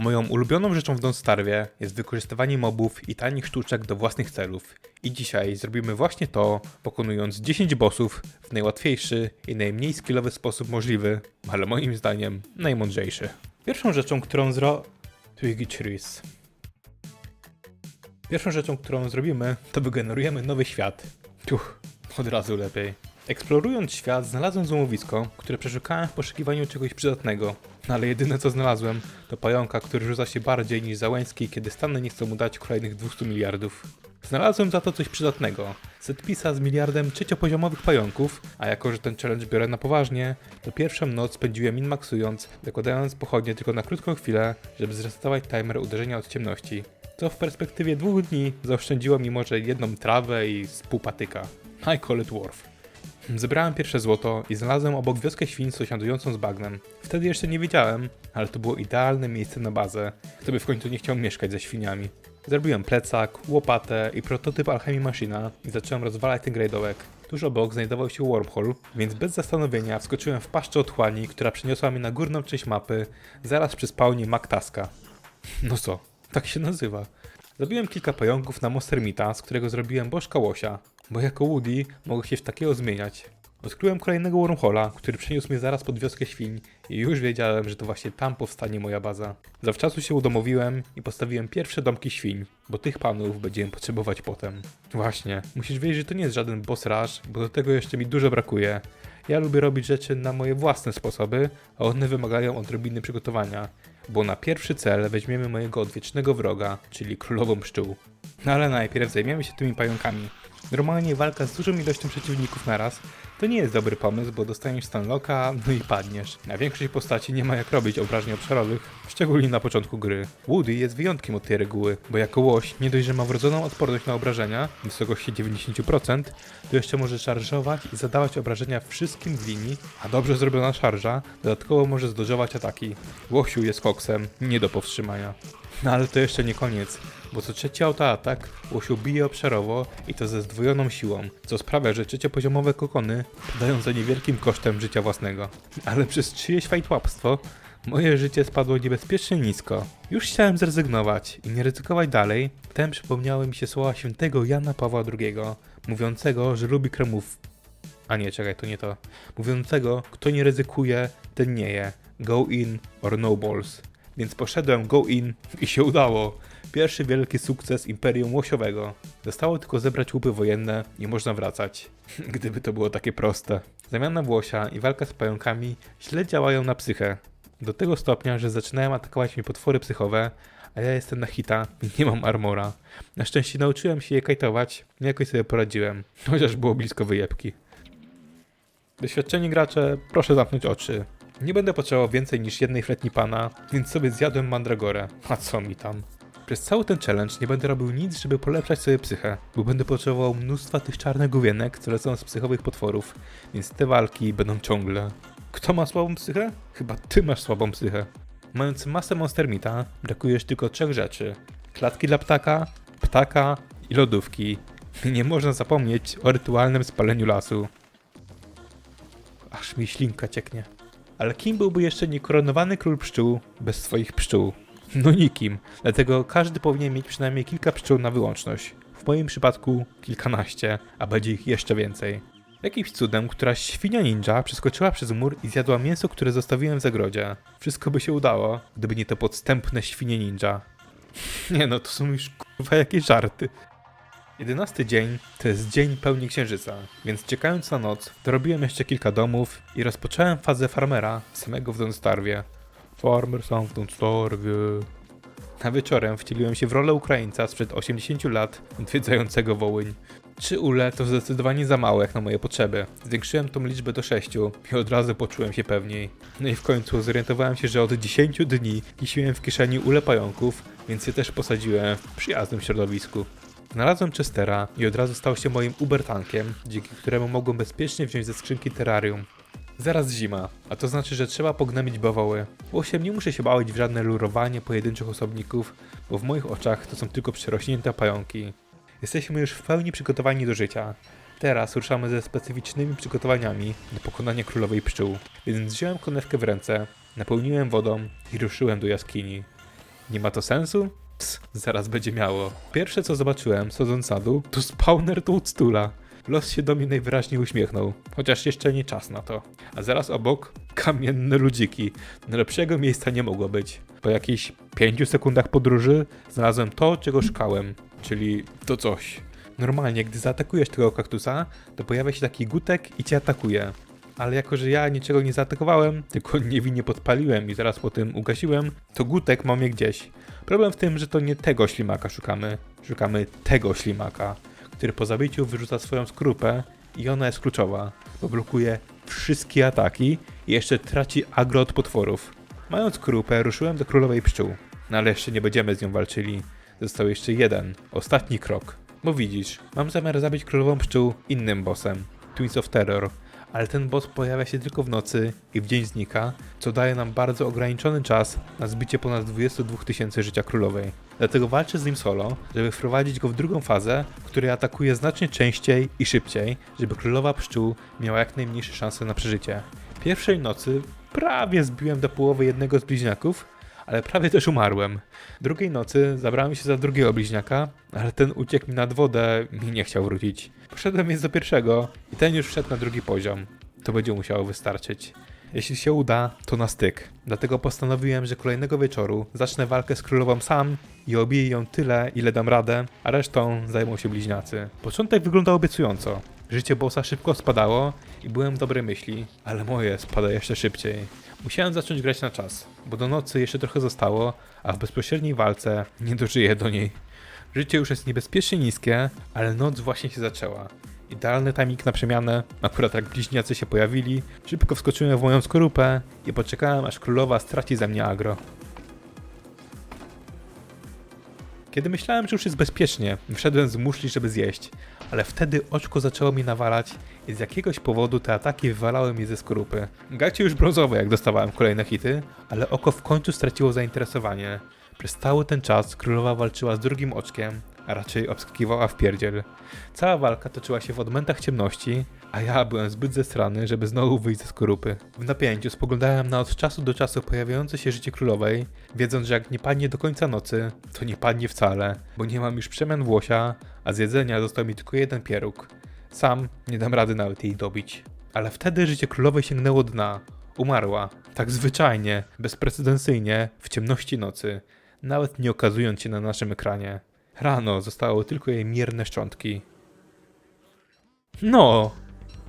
Moją ulubioną rzeczą w Don't jest wykorzystywanie mobów i tanich sztuczek do własnych celów. I dzisiaj zrobimy właśnie to, pokonując 10 bossów w najłatwiejszy i najmniej skillowy sposób możliwy, ale moim zdaniem najmądrzejszy. Pierwszą rzeczą, którą zro... Twiggy Trees. Pierwszą rzeczą, którą zrobimy, to wygenerujemy nowy świat. Tuch, od razu lepiej. Eksplorując świat, znalazłem złomowisko, które przeszukałem w poszukiwaniu czegoś przydatnego. No ale jedyne co znalazłem, to pająka, który rzuca się bardziej niż Załęski, kiedy Stany nie chcą mu dać kolejnych 200 miliardów. Znalazłem za to coś przydatnego. Setpisa z miliardem trzeciopoziomowych pająków, a jako że ten challenge biorę na poważnie, to pierwszą noc spędziłem inmaksując, zakładając pochodnie tylko na krótką chwilę, żeby zresetować timer uderzenia od ciemności. Co w perspektywie dwóch dni zaoszczędziło mi może jedną trawę i z patyka. I call it worth. Zebrałem pierwsze złoto i znalazłem obok wioskę świń sąsiadującą z bagnem. Wtedy jeszcze nie wiedziałem, ale to było idealne miejsce na bazę, kto by w końcu nie chciał mieszkać ze świniami. Zrobiłem plecak, łopatę i prototyp alchemii maszyna i zacząłem rozwalać ten grajdołek. Tuż obok znajdował się wormhole, więc bez zastanowienia wskoczyłem w paszczę otchłani, która przeniosła mnie na górną część mapy, zaraz przy spawnie Maktaska. No co, tak się nazywa. Zabiłem kilka pająków na Mostermita, z którego zrobiłem bożka łosia, bo jako Woody mogę się w takiego zmieniać. Odkryłem kolejnego wormhola, który przeniósł mnie zaraz pod wioskę świń i już wiedziałem, że to właśnie tam powstanie moja baza. Zawczasu się udomowiłem i postawiłem pierwsze domki świń, bo tych panów będziemy potrzebować potem. Właśnie, musisz wiedzieć, że to nie jest żaden boss rush, bo do tego jeszcze mi dużo brakuje. Ja lubię robić rzeczy na moje własne sposoby, a one wymagają odrobiny przygotowania, bo na pierwszy cel weźmiemy mojego odwiecznego wroga, czyli królową pszczół. No ale najpierw zajmiemy się tymi pająkami. Normalnie walka z dużą ilością przeciwników naraz to nie jest dobry pomysł, bo dostaniesz stunlocka, no i padniesz. Na większość postaci nie ma jak robić obrażeń obszarowych, szczególnie na początku gry. Woody jest wyjątkiem od tej reguły, bo jako łoś nie dość, że ma wrodzoną odporność na obrażenia wysokości 90%, to jeszcze może szarżować i zadawać obrażenia wszystkim w linii, a dobrze zrobiona szarża dodatkowo może zdążować ataki. Łosiu jest koksem, nie do powstrzymania. No ale to jeszcze nie koniec, bo co trzeci autoatak łosiu bije obszarowo i to ze zdwojoną siłą, co sprawia, że trzeciopoziomowe kokony padają za niewielkim kosztem życia własnego. Ale przez czyjeś fajtłapstwo moje życie spadło niebezpiecznie nisko. Już chciałem zrezygnować i nie ryzykować dalej, wtem przypomniały mi się słowa świętego Jana Pawła II, mówiącego, że lubi kremów... A nie, czekaj, to nie to. Mówiącego, kto nie ryzykuje, ten nie je. Go in or no balls. Więc poszedłem go in i się udało. Pierwszy wielki sukces Imperium Łosiowego. Zostało tylko zebrać łupy wojenne i można wracać. Gdyby to było takie proste. Zamiana Włosia i walka z pająkami źle działają na psychę. Do tego stopnia, że zaczynają atakować mnie potwory psychowe, a ja jestem na hita i nie mam armora. Na szczęście nauczyłem się je kajtować i jakoś sobie poradziłem, chociaż było blisko wyjebki. Doświadczeni gracze, proszę zamknąć oczy. Nie będę potrzebował więcej niż jednej fletni pana, więc sobie zjadłem mandragorę. A co mi tam? Przez cały ten challenge nie będę robił nic, żeby polepszać sobie psychę, bo będę potrzebował mnóstwa tych czarnych główienek, co lecą z psychowych potworów, więc te walki będą ciągle. Kto ma słabą psychę? Chyba ty masz słabą psychę. Mając masę monstermita, brakuje już tylko trzech rzeczy. Klatki dla ptaka, ptaka i lodówki. Nie można zapomnieć o rytualnym spaleniu lasu. Aż mi ślinka cieknie. Ale kim byłby jeszcze niekoronowany król pszczół bez swoich pszczół? No nikim, dlatego każdy powinien mieć przynajmniej kilka pszczół na wyłączność. W moim przypadku kilkanaście, a będzie ich jeszcze więcej. Jakimś cudem któraś świnia ninja przeskoczyła przez mur i zjadła mięso, które zostawiłem w zagrodzie. Wszystko by się udało, gdyby nie to podstępne świnie ninja. Nie no, to są już kurwa jakieś żarty. Jedenasty dzień to jest dzień pełni księżyca, więc czekając na noc, dorobiłem jeszcze kilka domów i rozpocząłem fazę farmera samego w Donstarwie. Farmer sam w Donstarwie. Na wieczorem wcieliłem się w rolę Ukraińca sprzed 80 lat odwiedzającego Wołyń. Trzy ule to zdecydowanie za mało jak na moje potrzeby. Zwiększyłem tą liczbę do sześciu i od razu poczułem się pewniej. No i w końcu zorientowałem się, że od 10 dni kisiłem w kieszeni ule pająków, więc je też posadziłem w przyjaznym środowisku. Znalazłem Chestera i od razu stał się moim ubertankiem, dzięki któremu mogłem bezpiecznie wziąć ze skrzynki terrarium. Zaraz zima, a to znaczy, że trzeba pognębić bawoły. Łosiem nie muszę się bawić w żadne lurowanie pojedynczych osobników, bo w moich oczach to są tylko przerośnięte pająki. Jesteśmy już w pełni przygotowani do życia. Teraz ruszamy ze specyficznymi przygotowaniami do pokonania królowej pszczół, więc wziąłem konewkę w ręce, napełniłem wodą i ruszyłem do jaskini. Nie ma to sensu? Ps, zaraz będzie miało. Pierwsze co zobaczyłem, schodząc na dół, to spawner Toadstoola. Los się do mnie najwyraźniej uśmiechnął, chociaż jeszcze nie czas na to. A zaraz obok kamienne ludziki. Lepszego miejsca nie mogło być. Po jakichś 5 sekundach podróży znalazłem to, czego szukałem, czyli to coś. Normalnie, gdy zaatakujesz tego kaktusa, to pojawia się taki gutek i cię atakuje. Ale jako, że ja niczego nie zaatakowałem, tylko niewinnie podpaliłem i zaraz po tym ugasiłem, to gutek mam je gdzieś. Problem w tym, że to nie tego ślimaka szukamy. Szukamy tego ślimaka, który po zabiciu wyrzuca swoją skrupę i ona jest kluczowa, bo blokuje wszystkie ataki i jeszcze traci agro od potworów. Mając skrupę, ruszyłem do królowej pszczół. No ale jeszcze nie będziemy z nią walczyli. Został jeszcze jeden, ostatni krok. Bo widzisz, mam zamiar zabić królową pszczół innym bossem, Twins of Terror, ale ten boss pojawia się tylko w nocy i w dzień znika, co daje nam bardzo ograniczony czas na zbicie ponad 22 tysięcy życia królowej. Dlatego walczę z nim solo, żeby wprowadzić go w drugą fazę, w której atakuje znacznie częściej i szybciej, żeby królowa pszczół miała jak najmniejsze szanse na przeżycie. Pierwszej nocy prawie zbiłem do połowy jednego z bliźniaków, ale prawie też umarłem. Drugiej nocy zabrałem się za drugiego bliźniaka, ale ten uciekł mi nad wodę i nie chciał wrócić. Poszedłem więc do pierwszego i ten już wszedł na drugi poziom. To będzie musiało wystarczyć. Jeśli się uda, to na styk. Dlatego postanowiłem, że kolejnego wieczoru zacznę walkę z królową sam i obiję ją tyle, ile dam radę, a resztą zajmą się bliźniacy. Początek wyglądał obiecująco. Życie bossa szybko spadało i byłem w dobrej myśli, ale moje spada jeszcze szybciej. Musiałem zacząć grać na czas, bo do nocy jeszcze trochę zostało, a w bezpośredniej walce nie dożyję do niej. Życie już jest niebezpiecznie niskie, ale noc właśnie się zaczęła. Idealny timing na przemianę, akurat jak bliźniacy się pojawili, szybko wskoczyłem w moją skorupę i poczekałem aż królowa straci ze mnie agro. Kiedy myślałem, że już jest bezpiecznie, wszedłem z muszli, żeby zjeść, ale wtedy oczko zaczęło mi nawalać i z jakiegoś powodu te ataki wywalały mnie ze skorupy. Gacie już brązowe, jak dostawałem kolejne hity, ale oko w końcu straciło zainteresowanie. Przez cały ten czas królowa walczyła z drugim oczkiem, a raczej obskakiwała w pierdziel. Cała walka toczyła się w odmętach ciemności, a ja byłem zbyt zestrany, żeby znowu wyjść ze skorupy. W napięciu spoglądałem na od czasu do czasu pojawiające się życie królowej, wiedząc, że jak nie padnie do końca nocy, to nie padnie wcale, bo nie mam już przemian włosia, a z jedzenia został mi tylko jeden pieróg. Sam nie dam rady nawet jej dobić. Ale wtedy życie królowej sięgnęło dna. Umarła. Tak zwyczajnie, bezprecedencyjnie, w ciemności nocy, nawet nie okazując się na naszym ekranie. Rano zostały tylko jej mierne szczątki. No,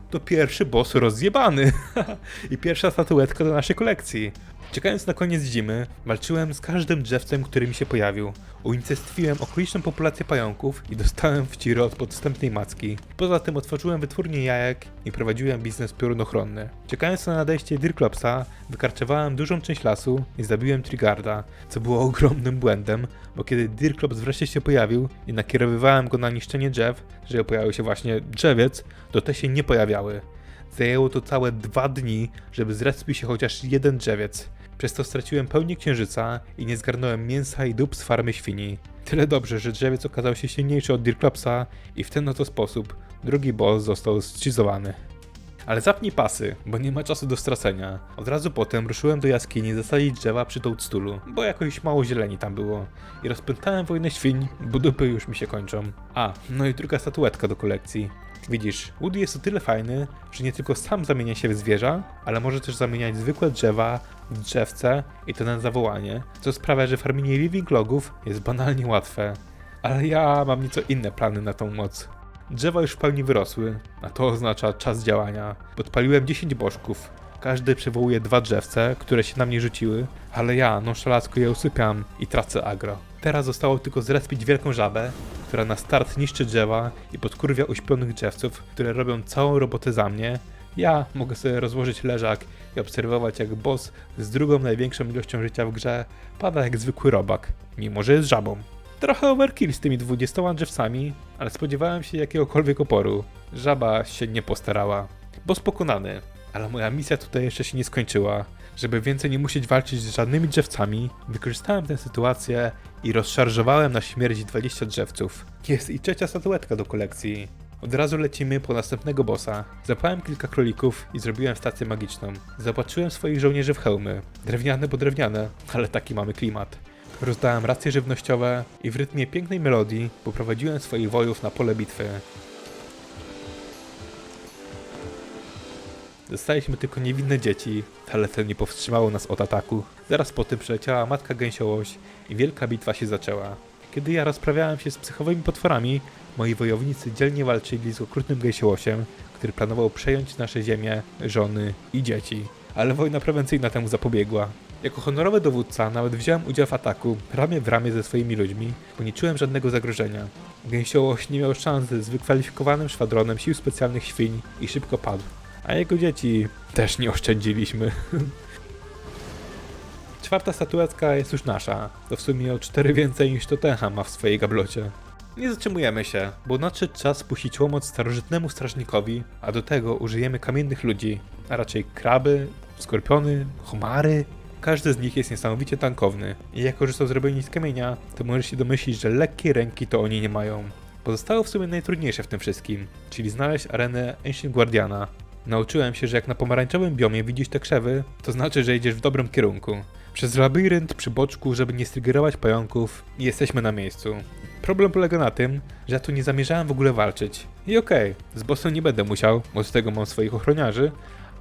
to pierwszy boss rozjebany. I pierwsza statuetka do naszej kolekcji. Czekając na koniec zimy, walczyłem z każdym drzewcem, który mi się pojawił. Unicestwiłem okoliczną populację pająków i dostałem w ciry od podstępnej macki. Poza tym otworzyłem wytwórnię jajek i prowadziłem biznes piorunochronny. Czekając na nadejście Dirklopsa, wykarczewałem dużą część lasu i zabiłem Trigarda, co było ogromnym błędem, bo kiedy Dirklops wreszcie się pojawił i nakierowywałem go na niszczenie drzew, że pojawił się właśnie drzewiec, to te się nie pojawiały. Zajęło to całe dwa dni, żeby zrespił się chociaż jeden drzewiec. Przez to straciłem pełnię księżyca i nie zgarnąłem mięsa i dup z farmy świni. Tyle dobrze, że drzewiec okazał się silniejszy od Dirklopsa i w ten oto sposób drugi boss został zchizowany. Ale zapnij pasy, bo nie ma czasu do stracenia. Od razu potem ruszyłem do jaskini zasadzić drzewa przy Toadstoolu, bo jakoś mało zieleni tam było. I rozpętałem wojnę świń, bo dupy już mi się kończą. A, no i druga statuetka do kolekcji. Widzisz, Woody jest o tyle fajny, że nie tylko sam zamienia się w zwierza, ale może też zamieniać zwykłe drzewa w drzewce i to na zawołanie, co sprawia, że farmienie living logów jest banalnie łatwe. Ale ja mam nieco inne plany na tą moc. Drzewa już w pełni wyrosły, a to oznacza czas działania. Podpaliłem 10 bożków. Każdy przywołuje dwa drzewce, które się na mnie rzuciły, ale ja nonszalacko je usypiam i tracę agro. Teraz zostało tylko zrespić wielką żabę, która na start niszczy drzewa i podkurwia uśpionych drzewców, które robią całą robotę za mnie. Ja mogę sobie rozłożyć leżak i obserwować jak boss z drugą największą ilością życia w grze pada jak zwykły robak, mimo że jest żabą. Trochę overkill z tymi 20 drzewcami, ale spodziewałem się jakiegokolwiek oporu. Żaba się nie postarała. Boss pokonany, ale moja misja tutaj jeszcze się nie skończyła. Żeby więcej nie musieć walczyć z żadnymi drzewcami, wykorzystałem tę sytuację i rozszarżowałem na śmierć 20 drzewców. Jest i trzecia statuetka do kolekcji. Od razu lecimy po następnego bossa. Zapałem kilka królików i zrobiłem stację magiczną. Zobaczyłem swoich żołnierzy w hełmy. Drewniane, bo drewniane, ale taki mamy klimat. rozdałem racje żywnościowe i w rytmie pięknej melodii poprowadziłem swoich wojów na pole bitwy. Zostaliśmy tylko niewinne dzieci, ale to nie powstrzymało nas od ataku. Zaraz po tym przyleciała matka gęsiołoś i wielka bitwa się zaczęła. Kiedy ja rozprawiałem się z psychowymi potworami, moi wojownicy dzielnie walczyli z okrutnym gęsiołosiem, który planował przejąć nasze ziemię, żony i dzieci. Ale wojna prewencyjna temu zapobiegła. Jako honorowy dowódca nawet wziąłem udział w ataku, ramię w ramię ze swoimi ludźmi, bo nie czułem żadnego zagrożenia. Gęsiołoś nie miał szansy z wykwalifikowanym szwadronem sił specjalnych świń i szybko padł. A jego dzieci też nie oszczędziliśmy. Czwarta statuetka jest już nasza. To w sumie o cztery więcej niż Tottenham ma w swojej gablocie. Nie zatrzymujemy się, bo nadszedł czas spuścić łomot starożytnemu strażnikowi, a do tego użyjemy kamiennych ludzi, a raczej kraby, skorpiony, homary. Każdy z nich jest niesamowicie tankowny i jako, że są zrobieni z kamienia, to możesz się domyślić, że lekkie ręki to oni nie mają. Pozostało w sumie najtrudniejsze w tym wszystkim, czyli znaleźć arenę Ancient Guardiana. Nauczyłem się, że jak na pomarańczowym biomie widzisz te krzewy, to znaczy, że idziesz w dobrym kierunku. Przez labirynt przy boczku, żeby nie strygerować pająków i jesteśmy na miejscu. Problem polega na tym, że ja tu nie zamierzałem w ogóle walczyć. I okej, z bossem nie będę musiał, bo z tego mam swoich ochroniarzy,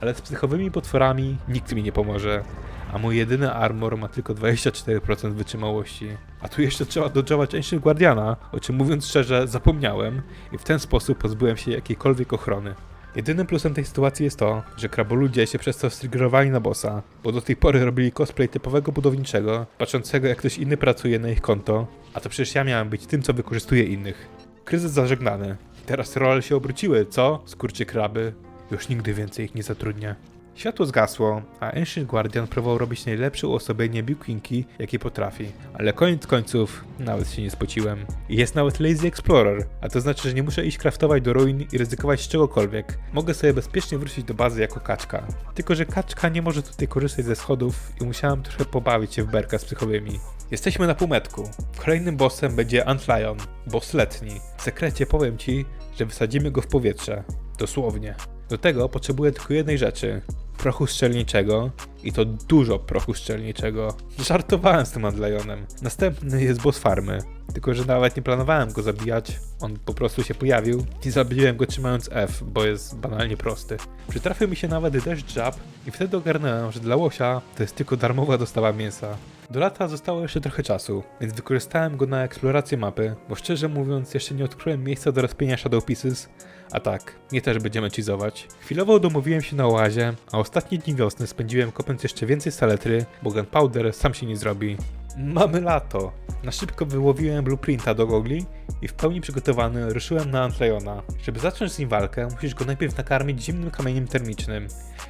ale z psychowymi potworami nikt mi nie pomoże. A mój jedyny armor ma tylko 24% wytrzymałości. A tu jeszcze trzeba dodżować Ancient Guardiana, o czym mówiąc szczerze zapomniałem i w ten sposób pozbyłem się jakiejkolwiek ochrony. Jedynym plusem tej sytuacji jest to, że kraboludzie się przez to striggerowali na bossa, bo do tej pory robili cosplay typowego budowniczego, patrzącego jak ktoś inny pracuje na ich konto, a to przecież ja miałem być tym, co wykorzystuje innych. Kryzys zażegnany. Teraz role się obróciły, co? Skurczy kraby. Już nigdy więcej ich nie zatrudnię. Światło zgasło, a Ancient Guardian próbował robić najlepsze uosobienie Biłkinki, jakie potrafi. Ale koniec końców, nawet się nie spociłem. Jest nawet Lazy Explorer, a to znaczy, że nie muszę iść kraftować do ruin i ryzykować czegokolwiek. Mogę sobie bezpiecznie wrócić do bazy jako kaczka. Tylko, że kaczka nie może tutaj korzystać ze schodów i musiałem trochę pobawić się w berka z psychowymi. Jesteśmy na półmetku. Kolejnym bossem będzie Antlion, boss letni. W sekrecie powiem ci, że wysadzimy go w powietrze. Dosłownie. Do tego potrzebuję tylko jednej rzeczy. Prochu strzelniczego i to dużo prochu strzelniczego. Żartowałem z tym Andlejonem. Następny jest boss farmy. Tylko, że nawet nie planowałem go zabijać. On po prostu się pojawił i zabiłem go trzymając F, bo jest banalnie prosty. Przytrafił mi się nawet deszcz żab i wtedy ogarnąłem, że dla łosia to jest tylko darmowa dostawa mięsa. Do lata zostało jeszcze trochę czasu, więc wykorzystałem go na eksplorację mapy, bo szczerze mówiąc jeszcze nie odkryłem miejsca do rozpienia Shadow Pieces, a tak, nie też będziemy cheezować. Chwilowo domówiłem się na oazie, a ostatnie dni wiosny spędziłem kopiąc jeszcze więcej saletry, bo gunpowder sam się nie zrobi. Mamy lato! Na szybko wyłowiłem blueprinta do gogli i w pełni przygotowany ruszyłem na Antlejona. Żeby zacząć z nim walkę, musisz go najpierw nakarmić zimnym kamieniem termicznym.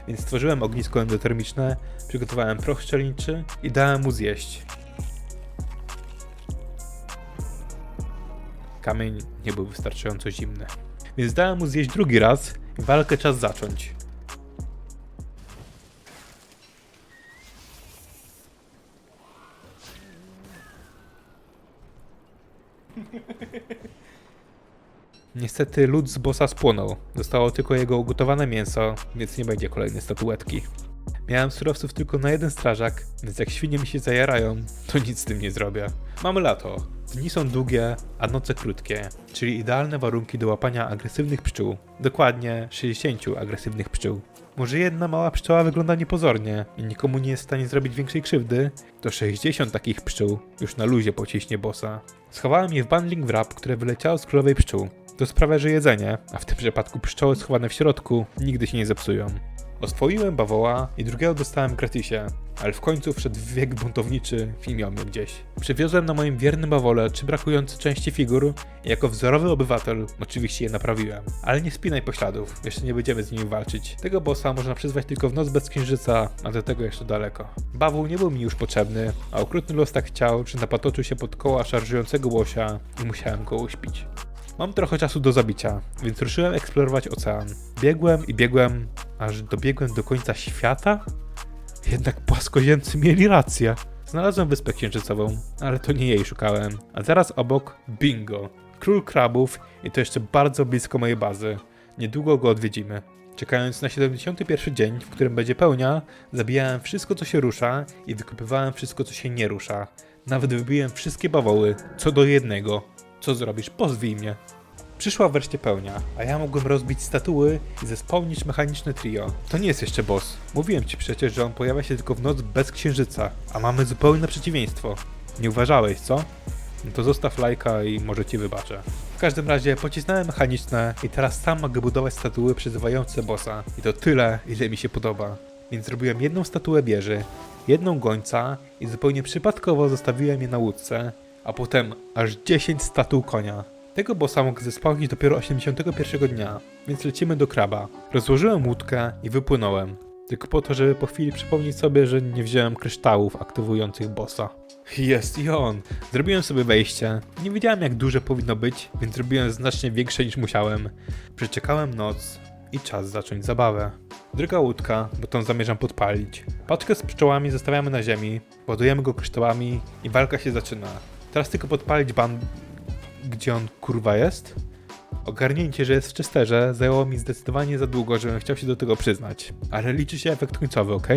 Więc stworzyłem ognisko endotermiczne, przygotowałem proch szczelniczy i dałem mu zjeść. Kamień nie był wystarczająco zimny. Więc dałem mu zjeść drugi raz i walkę czas zacząć. Niestety lód z bossa spłonął. Zostało tylko jego ugotowane mięso, więc nie będzie kolejnej statuetki. Miałem surowców tylko na jeden strażak, więc jak świnie mi się zajarają, to nic z tym nie zrobię. Mamy lato. Dni są długie, a noce krótkie, czyli idealne warunki do łapania agresywnych pszczół. Dokładnie 60 agresywnych pszczół. Może jedna mała pszczoła wygląda niepozornie i nikomu nie jest w stanie zrobić większej krzywdy, to 60 takich pszczół już na luzie pociśnie bossa. Schowałem je w bundling wrap, które wyleciało z królowej pszczół. To sprawia, że jedzenie, a w tym przypadku pszczoły schowane w środku, nigdy się nie zepsują. Oswoiłem bawoła i drugiego dostałem gratisie, ale w końcu wszedł wiek buntowniczy i miał mnie gdzieś. Przywiozłem na moim wiernym bawole trzy brakujące części figur i jako wzorowy obywatel oczywiście je naprawiłem. Ale nie spinaj pośladów, jeszcze nie będziemy z nimi walczyć. Tego bossa można przyzwać tylko w noc bez księżyca, a do tego jeszcze daleko. Bawół nie był mi już potrzebny, a okrutny los tak chciał, że napatoczył się pod koła szarżującego łosia i musiałem go uśpić. Mam trochę czasu do zabicia, więc ruszyłem eksplorować ocean. Biegłem i biegłem, aż dobiegłem do końca świata? Jednak płaskoziemcy mieli rację. Znalazłem wyspę księżycową, ale to nie jej szukałem. A zaraz obok bingo. Król krabów i to jeszcze bardzo blisko mojej bazy. Niedługo go odwiedzimy. Czekając na 71 dzień, w którym będzie pełnia, zabijałem wszystko co się rusza i wykopywałem wszystko co się nie rusza. Nawet wybiłem wszystkie bawoły, co do jednego. Co zrobisz? Pozwij mnie. Przyszła wreszcie pełnia, a ja mogłem rozbić statuły i zespełnić mechaniczne trio. To nie jest jeszcze boss. Mówiłem ci przecież, że on pojawia się tylko w noc bez księżyca, a mamy zupełne przeciwieństwo. Nie uważałeś, co? No to zostaw lajka i może ci wybaczę. W każdym razie pocisnąłem mechaniczne i teraz sam mogę budować statuły przyzywające bossa. I to tyle, ile mi się podoba. Więc zrobiłem jedną statuę wieży, jedną gońca i zupełnie przypadkowo zostawiłem je na łódce, a potem aż 10 statuł konia. Tego bossa mogę zespełnić dopiero 81 dnia, więc lecimy do kraba. Rozłożyłem łódkę i wypłynąłem. Tylko po to, żeby po chwili przypomnieć sobie, że nie wziąłem kryształów aktywujących bossa. Jest i on. Zrobiłem sobie wejście. Nie wiedziałem jak duże powinno być, więc zrobiłem znacznie większe niż musiałem. Przeczekałem noc i czas zacząć zabawę. Druga łódka, bo tą zamierzam podpalić. Paczkę z pszczołami zostawiamy na ziemi, ładujemy go kryształami i walka się zaczyna. Teraz tylko podpalić ban... Gdzie on kurwa jest? Ogarnięcie, że jest w czysterze zajęło mi zdecydowanie za długo, żebym chciał się do tego przyznać. Ale liczy się efekt końcowy, ok?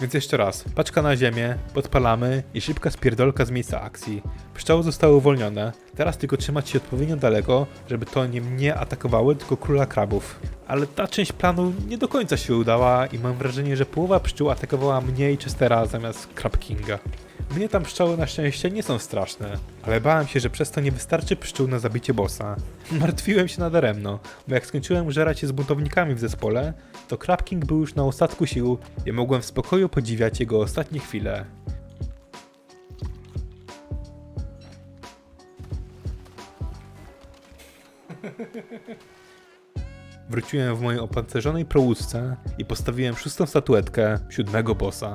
Więc jeszcze raz, paczka na ziemię, podpalamy i szybka spierdolka z miejsca akcji. Pszczoły zostały uwolnione, teraz tylko trzymać się odpowiednio daleko, żeby to nie mnie atakowały, tylko króla krabów. Ale ta część planu nie do końca się udała i mam wrażenie, że połowa pszczół atakowała mnie i Chestera zamiast Crab Kinga. Mnie tam pszczoły na szczęście nie są straszne, ale bałem się, że przez to nie wystarczy pszczół na zabicie bossa. Martwiłem się nadaremno, bo jak skończyłem użerać się z buntownikami w zespole, to Crab King był już na ostatku sił i mogłem w spokoju podziwiać jego ostatnie chwile. Wróciłem w mojej opancerzonej prołódce i postawiłem szóstą statuetkę siódmego bossa.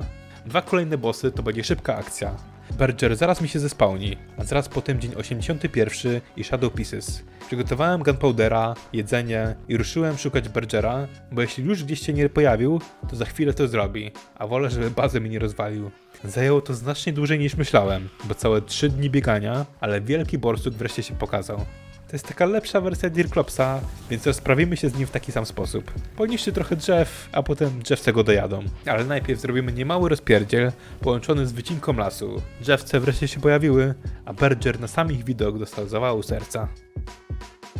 Dwa kolejne bossy to będzie szybka akcja. Berger zaraz mi się zespełni, a zaraz potem dzień 81 i Shadow Pieces. Przygotowałem gunpowdera, jedzenie i ruszyłem szukać Bergera, bo jeśli już gdzieś się nie pojawił, to za chwilę to zrobi, a wolę, żeby bazę mi nie rozwalił. Zajęło to znacznie dłużej niż myślałem, bo całe 3 dni biegania, ale wielki borsuk wreszcie się pokazał. To jest taka lepsza wersja Dirklopsa, więc rozprawimy się z nim w taki sam sposób. Poniszczy trochę drzew, a potem drzewce go dojadą. Ale najpierw zrobimy niemały rozpierdziel połączony z wycinką lasu. Drzewce wreszcie się pojawiły, a Berger na sam ich widok dostał zawału serca.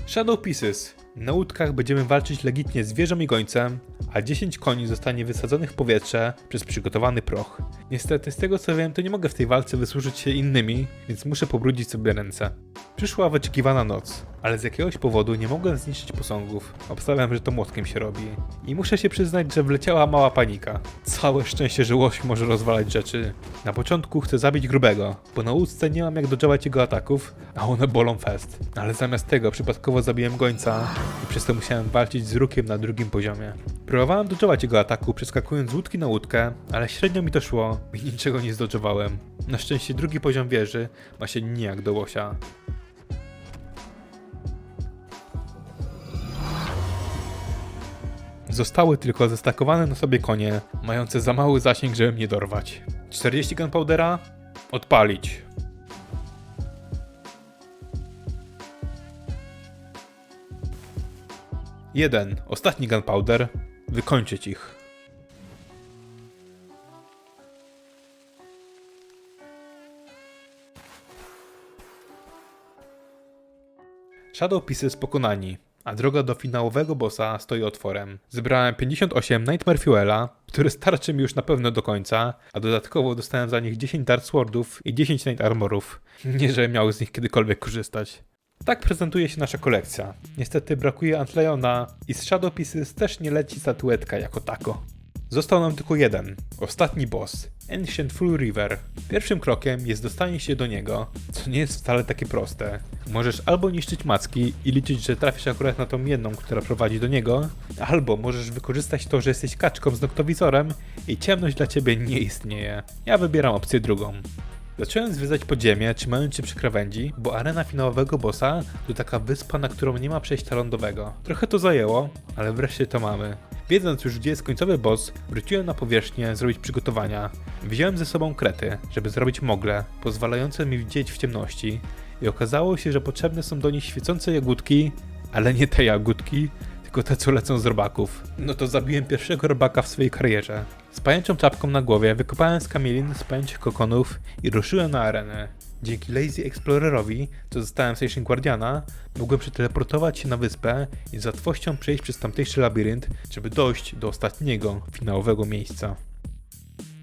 Shadow Pieces. Na łódkach będziemy walczyć legitnie z wieżą i gońcem, a 10 koni zostanie wysadzonych w powietrze przez przygotowany proch. Niestety, z tego co wiem, to nie mogę w tej walce wysłużyć się innymi, więc muszę pobrudzić sobie ręce. Przyszła wyczekiwana noc, ale z jakiegoś powodu nie mogłem zniszczyć posągów. Obstawiam, że to młotkiem się robi. I muszę się przyznać, że wleciała mała panika. Całe szczęście, że łoś może rozwalać rzeczy. Na początku chcę zabić grubego, bo na łódce nie mam jak dodżować jego ataków, a one bolą fest. Ale zamiast tego przypadkowo zabiłem gońca i przez to musiałem walczyć z rukiem na drugim poziomie. Próbowałem dodżować jego ataku, przeskakując z łódki na łódkę, ale średnio mi to szło i niczego nie zdodżowałem. Na szczęście drugi poziom wieży ma się nijak do łosia. Zostały tylko zestakowane na sobie konie, mające za mały zasięg, żeby mnie dorwać. 40 gunpowdera? Odpalić. Jeden, ostatni gunpowder. Wykończyć ich. Shadow Pieces pokonani, a droga do finałowego bossa stoi otworem. Zebrałem 58 Nightmare Fuela, które starczy mi już na pewno do końca, a dodatkowo dostałem za nich 10 Dark Swordów i 10 Night Armorów. Nie, że miał z nich kiedykolwiek korzystać. Tak prezentuje się nasza kolekcja. Niestety brakuje Antleona i z Shadow Pieces też nie leci statuetka jako tako. Został nam tylko jeden, ostatni boss, Ancient Full River. Pierwszym krokiem jest dostanie się do niego, co nie jest wcale takie proste. Możesz albo niszczyć macki i liczyć, że trafisz akurat na tą jedną, która prowadzi do niego, albo możesz wykorzystać to, że jesteś kaczką z noktowizorem i ciemność dla ciebie nie istnieje. Ja wybieram opcję drugą. Zacząłem zwiedzać podziemie, trzymając się przy krawędzi, bo arena finałowego bossa to taka wyspa, na którą nie ma przejścia lądowego. Trochę to zajęło, ale wreszcie to mamy. Wiedząc już gdzie jest końcowy boss, wróciłem na powierzchnię zrobić przygotowania. Wziąłem ze sobą krety, żeby zrobić mogle, pozwalające mi widzieć w ciemności i okazało się, że potrzebne są do nich świecące jagódki, ale nie te jagódki, tylko te co lecą z robaków. No to zabiłem pierwszego robaka w swojej karierze. Z pajęczą czapką na głowie wykopałem z kamielin z pajęczych kokonów i ruszyłem na arenę. Dzięki Lazy Explorerowi, co zostałem Station Guardiana, mogłem przeteleportować się na wyspę i z łatwością przejść przez tamtejszy labirynt, żeby dojść do ostatniego, finałowego miejsca.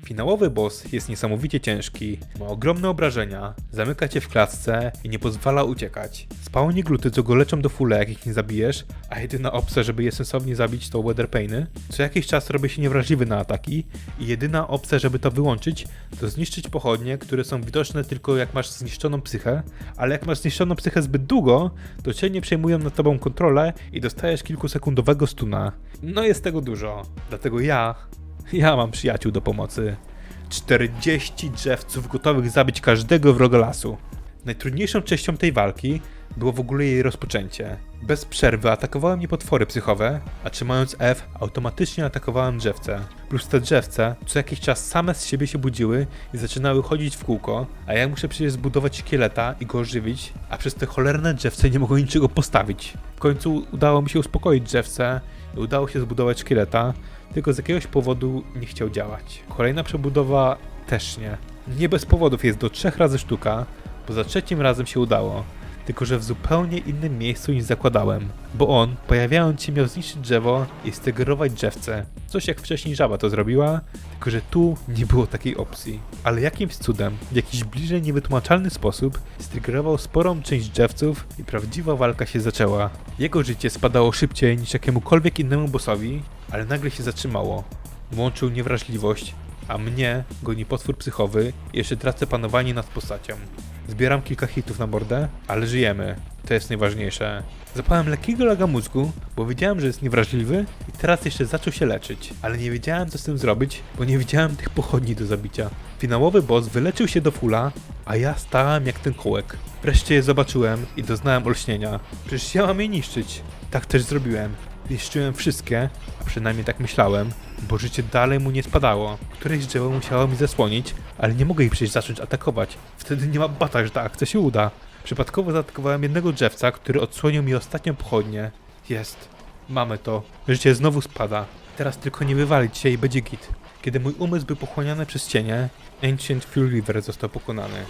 Finałowy boss jest niesamowicie ciężki, ma ogromne obrażenia, zamyka cię w klatce i nie pozwala uciekać. Spawni gluty, co go leczą do fulla, jak ich nie zabijesz, a jedyna opcja, żeby je sensownie zabić to Weatherpainy. Co jakiś czas robi się niewrażliwy na ataki i jedyna opcja, żeby to wyłączyć, to zniszczyć pochodnie, które są widoczne tylko jak masz zniszczoną psychę, ale jak masz zniszczoną psychę zbyt długo, to cię nie przejmują nad tobą kontrolę i dostajesz kilkusekundowego stuna. No jest tego dużo, dlatego ja ja mam przyjaciół do pomocy. 40 drzewców gotowych zabić każdego wroga lasu. Najtrudniejszą częścią tej walki było w ogóle jej rozpoczęcie. Bez przerwy atakowały mnie potwory psychowe, a trzymając F automatycznie atakowałem drzewce. Plus te drzewce co jakiś czas same z siebie się budziły i zaczynały chodzić w kółko, a ja muszę przecież zbudować szkieleta i go ożywić, a przez te cholerne drzewce nie mogłem niczego postawić. W końcu udało mi się uspokoić drzewce i udało się zbudować szkieleta, tylko z jakiegoś powodu nie chciał działać. Kolejna przebudowa też nie. Nie bez powodów jest do trzech razy sztuka, bo za trzecim razem się udało. Tylko, że w zupełnie innym miejscu niż zakładałem. Bo on, pojawiając się, miał zniszczyć drzewo i stegerować drzewce. Coś jak wcześniej żaba to zrobiła, tylko że tu nie było takiej opcji. Ale jakimś cudem, w jakiś bliżej niewytłumaczalny sposób, strygerował sporą część drzewców i prawdziwa walka się zaczęła. Jego życie spadało szybciej niż jakiemukolwiek innemu bossowi, ale nagle się zatrzymało. Włączył niewrażliwość, a mnie goni potwór psychowy i jeszcze tracę panowanie nad postacią. Zbieram kilka hitów na mordę, ale żyjemy. To jest najważniejsze. Zapałem lekkiego laga mózgu, bo wiedziałem, że jest niewrażliwy i teraz jeszcze zaczął się leczyć, ale nie wiedziałem co z tym zrobić, bo nie widziałem tych pochodni do zabicia. Finałowy boss wyleczył się do fula, a ja stałem jak ten kołek. Wreszcie je zobaczyłem i doznałem olśnienia. Przecież mam je niszczyć. Tak też zrobiłem. Niszczyłem wszystkie, a przynajmniej tak myślałem, bo życie dalej mu nie spadało. Któreś drzewo musiało mi zasłonić, ale nie mogę ich przecież zacząć atakować. Wtedy nie ma bata, że ta akcja się uda. Przypadkowo zaatakowałem jednego drzewca, który odsłonił mi ostatnią pochodnię. Jest. Mamy to. Życie znowu spada. Teraz tylko nie wywalić się i będzie git. Kiedy mój umysł był pochłaniany przez cienie, Ancient Fuel River został pokonany.